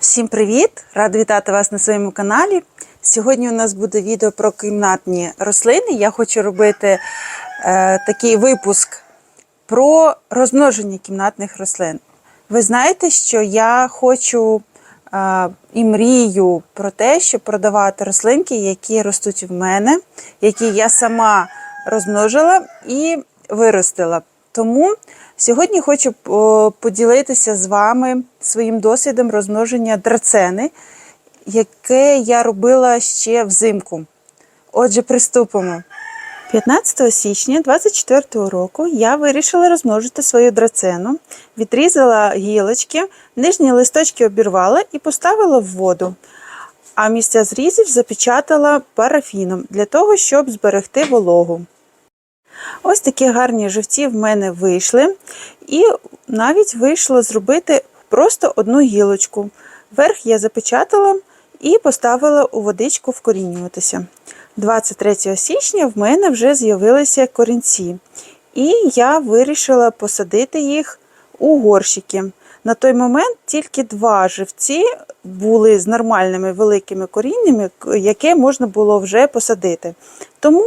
Всім привіт! Рада вітати вас на своєму каналі. Сьогодні у нас буде відео про кімнатні рослини. Я хочу робити е, такий випуск про розмноження кімнатних рослин. Ви знаєте, що я хочу е, і мрію про те, щоб продавати рослинки, які ростуть в мене, які я сама розмножила і виростила. Тому сьогодні хочу поділитися з вами своїм досвідом розмноження драцени, яке я робила ще взимку. Отже, приступимо. 15 січня 24 року я вирішила розмножити свою драцену, відрізала гілочки, нижні листочки обірвала і поставила в воду. А місця зрізів запечатала парафіном для того, щоб зберегти вологу. Ось такі гарні живці в мене вийшли. І навіть вийшло зробити просто одну гілочку. Верх я запечатала і поставила у водичку вкорінюватися. 23 січня в мене вже з'явилися корінці, і я вирішила посадити їх у горщики. На той момент тільки два живці були з нормальними великими коріннями, яке можна було вже посадити. Тому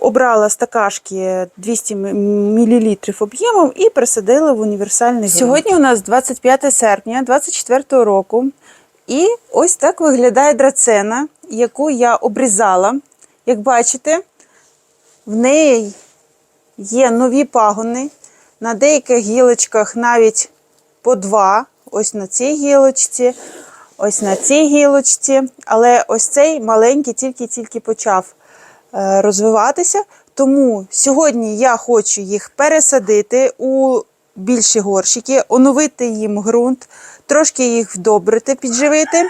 обрала стакашки 200 мл об'ємом і присадила в універсальний ґрунт. Сьогодні у нас 25 серпня 24 року. І ось так виглядає драцена, яку я обрізала. Як бачите, в неї є нові пагони. На деяких гілочках навіть по два. Ось на цій гілочці, ось на цій гілочці. Але ось цей маленький тільки-тільки почав розвиватися. Тому сьогодні я хочу їх пересадити у більші горщики, оновити їм ґрунт, трошки їх вдобрити, підживити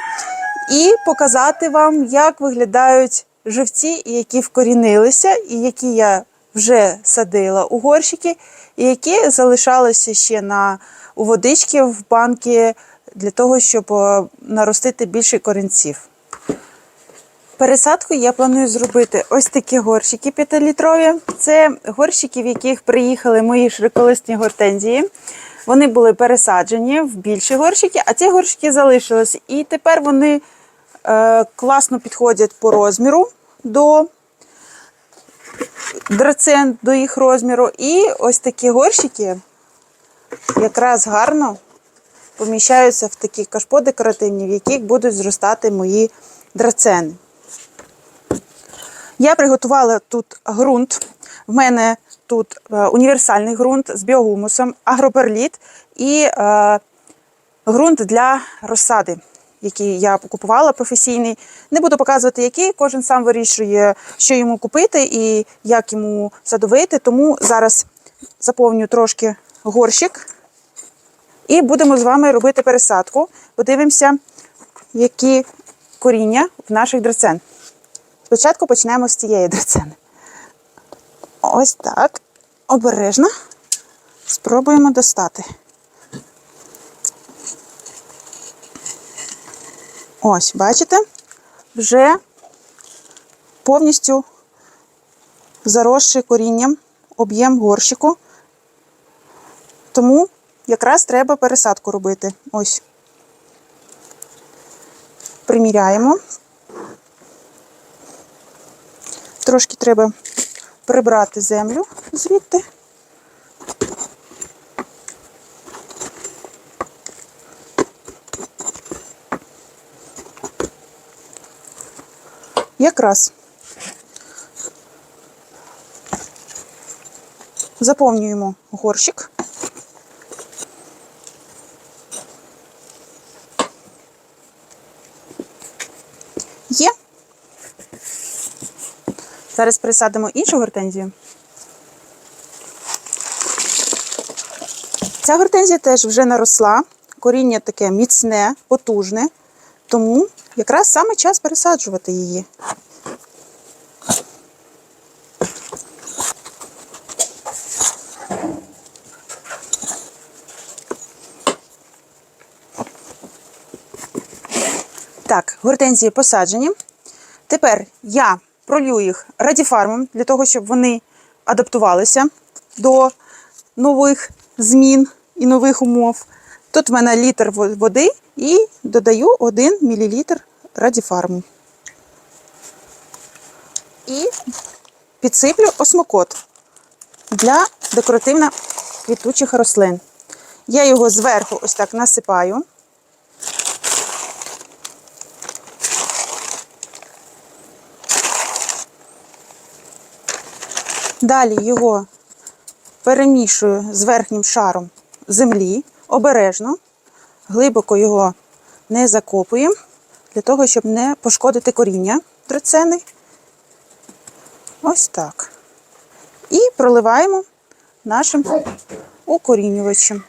і показати вам, як виглядають живці, які вкорінилися, і які я вже садила у горщики, і які залишалися ще на, у водички в банки для того, щоб е, наростити більше корінців. Пересадку я планую зробити ось такі горщики 5-літрові. Це горщики, в яких приїхали мої широколисні гортензії. Вони були пересаджені в більші горщики, а ці горщики залишились. І тепер вони е, класно підходять по розміру до драцен, до їх розміру. І ось такі горщики якраз гарно поміщаються в такі кашпо декоративні, в яких будуть зростати мої драцени. Я приготувала тут ґрунт. В мене тут е, універсальний ґрунт з біогумусом, агроперліт і е, ґрунт для розсади, який я купувала професійний. Не буду показувати, який, кожен сам вирішує, що йому купити і як йому садовити. Тому зараз заповню трошки горщик і будемо з вами робити пересадку. Подивимося, які коріння в наших драцен. Спочатку почнемо з цієї драцени. Ось так. Обережно. Спробуємо достати. Ось, бачите? Вже повністю заросший корінням об'єм горщику. Тому якраз треба пересадку робити. Ось. Приміряємо. Трошки треба прибрати землю звідти. Якраз заповнюємо горщик. Є. Зараз присадимо іншу гортензію. Ця гортензія теж вже наросла, коріння таке міцне, потужне, тому якраз саме час пересаджувати її. Так, гортензії посаджені. Тепер я пролью їх радіфармом для того, щоб вони адаптувалися до нових змін і нових умов. Тут в мене літр води і додаю 1 мл радіфарму. І підсиплю осмокот для декоративно квітучих рослин. Я його зверху ось так насипаю. Далі його перемішую з верхнім шаром землі обережно, глибоко його не закопуємо, для того, щоб не пошкодити коріння драцени. Ось так. І проливаємо нашим укорінювачем.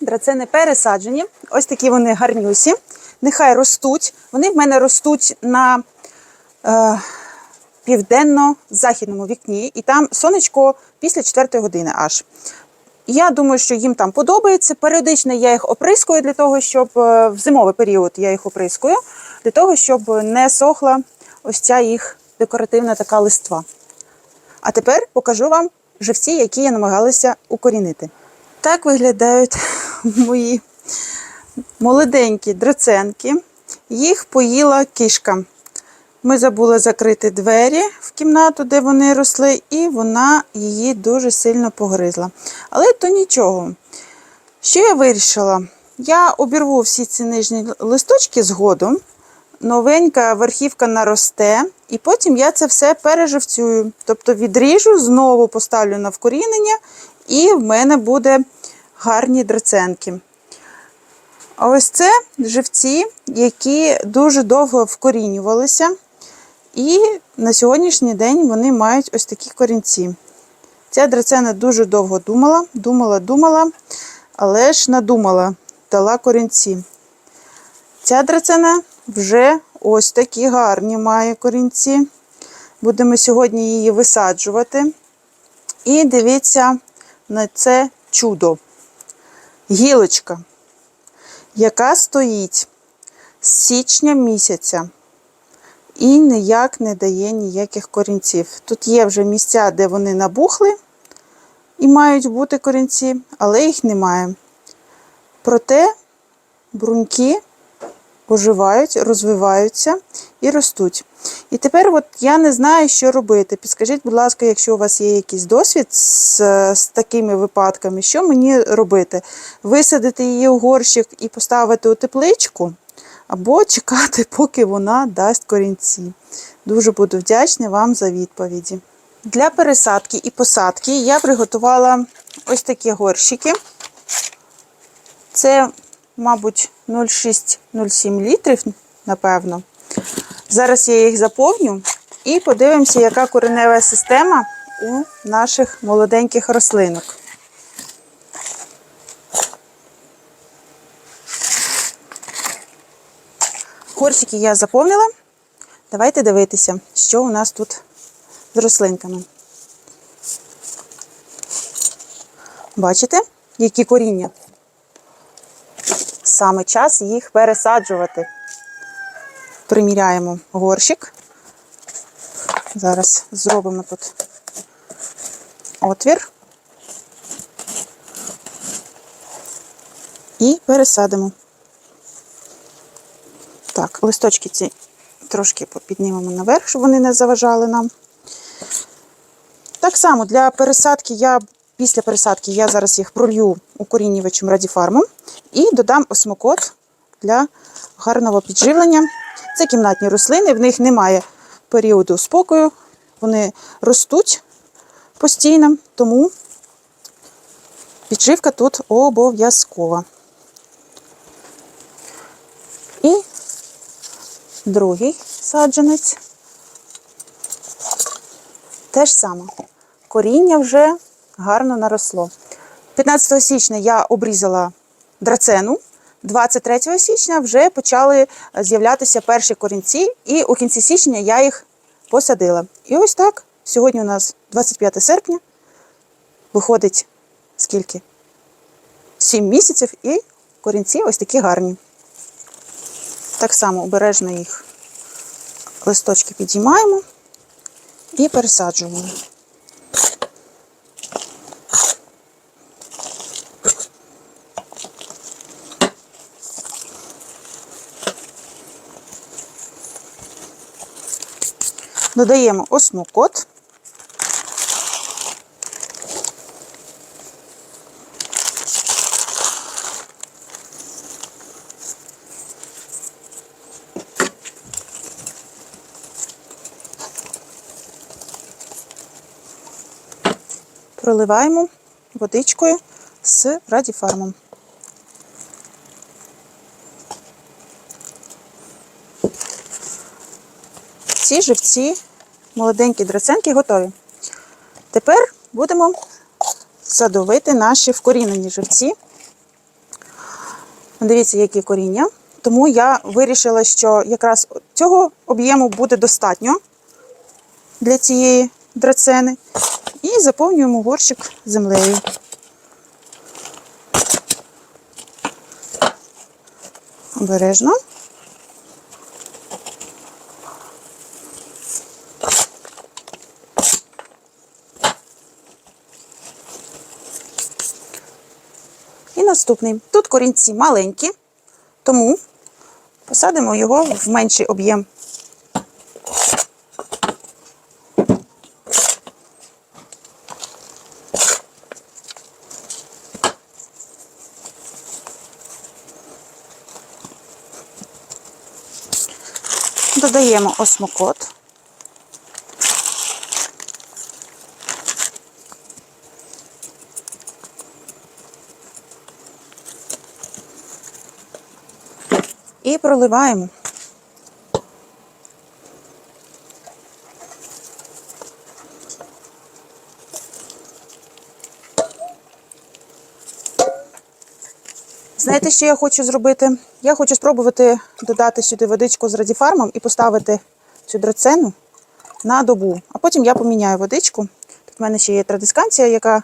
Драцени пересаджені. Ось такі вони гарнюсі. Нехай ростуть. Вони в мене ростуть на е, південно-західному вікні, і там сонечко після 4 години аж. Я думаю, що їм там подобається. Періодично я їх оприскую для того, щоб е, в зимовий період я їх оприскую, для того, щоб не сохла ось ця їх декоративна така листва. А тепер покажу вам живці, які я намагалася укорінити. Так виглядають мої молоденькі драценки. Їх поїла кішка. Ми забули закрити двері в кімнату, де вони росли, і вона її дуже сильно погризла. Але то нічого. Що я вирішила? Я обірву всі ці нижні листочки згодом, новенька верхівка наросте, і потім я це все переживцюю. Тобто відріжу, знову поставлю на вкорінення, і в мене буде гарні драценки. А ось це живці, які дуже довго вкорінювалися. І на сьогоднішній день вони мають ось такі корінці. Ця драцена дуже довго думала, думала, думала, але ж надумала, дала корінці. Ця драцена вже ось такі гарні має корінці. Будемо сьогодні її висаджувати. І дивіться на це чудо. Гілочка, яка стоїть з січня місяця і ніяк не дає ніяких корінців. Тут є вже місця, де вони набухли і мають бути корінці, але їх немає. Проте бруньки оживають, розвиваються і ростуть. І тепер от я не знаю, що робити. Підскажіть, будь ласка, якщо у вас є якийсь досвід з, з такими випадками, що мені робити? Висадити її у горщик і поставити у тепличку, або чекати, поки вона дасть корінці. Дуже буду вдячна вам за відповіді. Для пересадки і посадки я приготувала ось такі горщики. Це, мабуть, 0,6-0,7 літрів, напевно. Зараз я їх заповню і подивимося, яка коренева система у наших молоденьких рослинок. Горщики я заповнила. Давайте дивитися, що у нас тут з рослинками. Бачите, які коріння? Саме час їх пересаджувати. Приміряємо горщик. Зараз зробимо тут отвір і пересадимо. Так, листочки ці трошки піднімемо наверх, щоб вони не заважали нам. Так само для пересадки я після пересадки я зараз їх пролью укорінювачем радіфармом і додам осмокот для гарного підживлення. Це кімнатні рослини, в них немає періоду спокою, вони ростуть постійно, тому підживка тут обов'язкова. І другий саджанець. Те ж саме. Коріння вже гарно наросло. 15 січня я обрізала драцену. 23 січня вже почали з'являтися перші корінці, і у кінці січня я їх посадила. І ось так. Сьогодні у нас 25 серпня. Виходить скільки? 7 місяців, і корінці ось такі гарні. Так само обережно їх листочки підіймаємо і пересаджуємо. Додаємо осмокот. Проливаємо водичкою з радіфармом. Ці живці, молоденькі драценки готові. Тепер будемо садовити наші вкорінені живці. Дивіться, які коріння. Тому я вирішила, що якраз цього об'єму буде достатньо для цієї драцени. І заповнюємо горщик землею. Обережно. І наступний. Тут корінці маленькі, тому посадимо його в менший об'єм. Додаємо осмокот. І проливаємо. Знаєте, що я хочу зробити? Я хочу спробувати додати сюди водичку з радіфармом і поставити цю драцену на добу. А потім я поміняю водичку. Тут в мене ще є традисканція, яка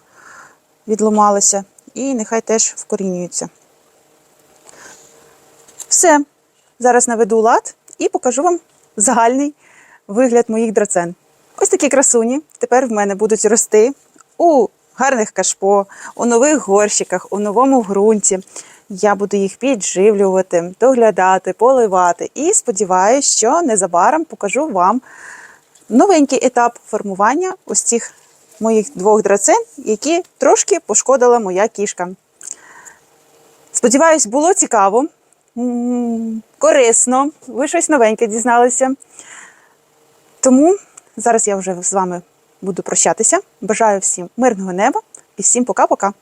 відломалася, і нехай теж вкорінюється. Все. Зараз наведу лад і покажу вам загальний вигляд моїх драцен. Ось такі красуні тепер в мене будуть рости у гарних кашпо, у нових горщиках, у новому ґрунті. Я буду їх підживлювати, доглядати, поливати. І сподіваюся, що незабаром покажу вам новенький етап формування ось цих моїх двох драцен, які трошки пошкодила моя кішка. Сподіваюсь, було цікаво, корисно, ви щось новеньке дізналися. Тому зараз я вже з вами буду прощатися. Бажаю всім мирного неба і всім пока-пока.